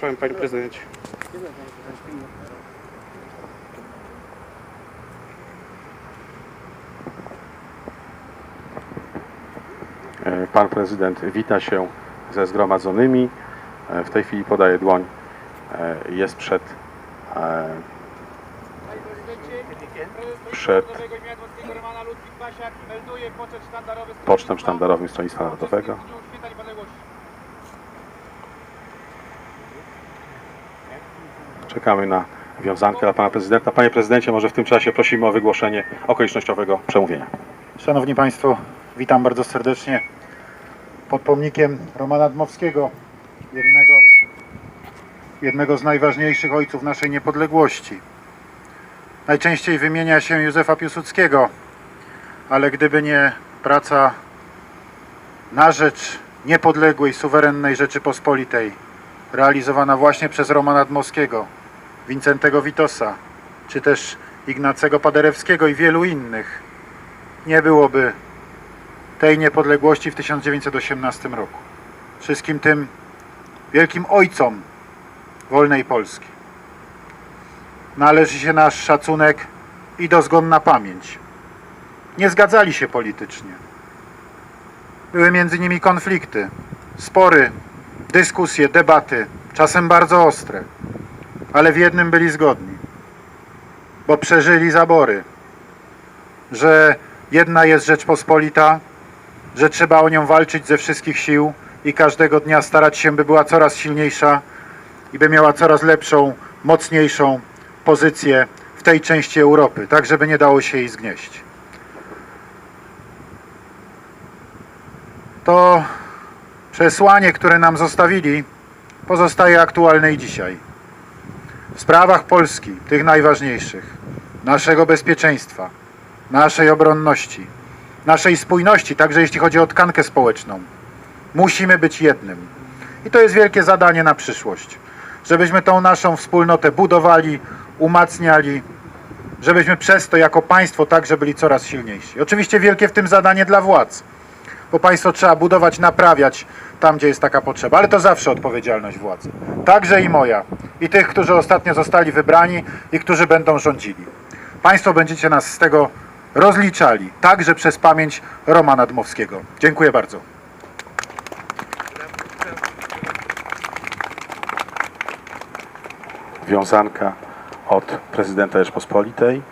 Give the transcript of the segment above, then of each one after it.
Powiem Panie Prezydencie. E, Pan prezydent wita się ze zgromadzonymi. E, W tej chwili podaje dłoń. E, Jest przed, przed pocztem sztandarowym Stronnictwa Narodowego. Czekamy na wiązankę dla pana prezydenta. Panie prezydencie, może w tym czasie prosimy o wygłoszenie okolicznościowego przemówienia. Szanowni Państwo, witam bardzo serdecznie pod pomnikiem Romana Dmowskiego, jednego, jednego z najważniejszych ojców naszej niepodległości. Najczęściej wymienia się Józefa Piłsudskiego, ale gdyby nie praca na rzecz niepodległej, suwerennej Rzeczypospolitej, realizowana właśnie przez Romana Dmowskiego, Wincentego Witosa, czy też Ignacego Paderewskiego i wielu innych, nie byłoby tej niepodległości w 1918 roku. Wszystkim tym wielkim ojcom wolnej Polski należy się nasz szacunek i dozgonna pamięć. Nie zgadzali się politycznie. Były między nimi konflikty, spory, dyskusje, debaty, czasem bardzo ostre, ale w jednym byli zgodni, bo przeżyli zabory, że jedna jest Rzeczpospolita, że trzeba o nią walczyć ze wszystkich sił i każdego dnia starać się, by była coraz silniejsza i by miała coraz lepszą, mocniejszą pozycję w tej części Europy, tak żeby nie dało się jej zgnieść. To przesłanie, które nam zostawili, pozostaje aktualne i dzisiaj. W sprawach Polski, tych najważniejszych, naszego bezpieczeństwa, naszej obronności, naszej spójności, także jeśli chodzi o tkankę społeczną. Musimy być jednym. I to jest wielkie zadanie na przyszłość. Żebyśmy tą naszą wspólnotę budowali, umacniali, żebyśmy przez to jako państwo także byli coraz silniejsi. Oczywiście wielkie w tym zadanie dla władz, bo państwo trzeba budować, naprawiać tam, gdzie jest taka potrzeba, ale to zawsze odpowiedzialność władzy. Także i moja, i tych, którzy ostatnio zostali wybrani i którzy będą rządzili. Państwo będziecie nas z tego rozliczali, także przez pamięć Romana Dmowskiego. Dziękuję bardzo. wiązanka od prezydenta Rzeczpospolitej.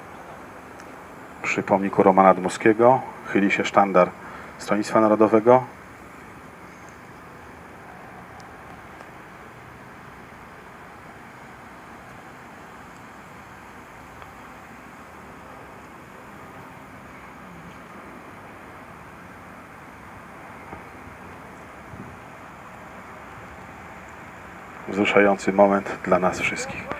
Przy pomniku Romana Dmowskiego chyli się sztandar Stronnictwa Narodowego. Wzruszający moment dla nas wszystkich.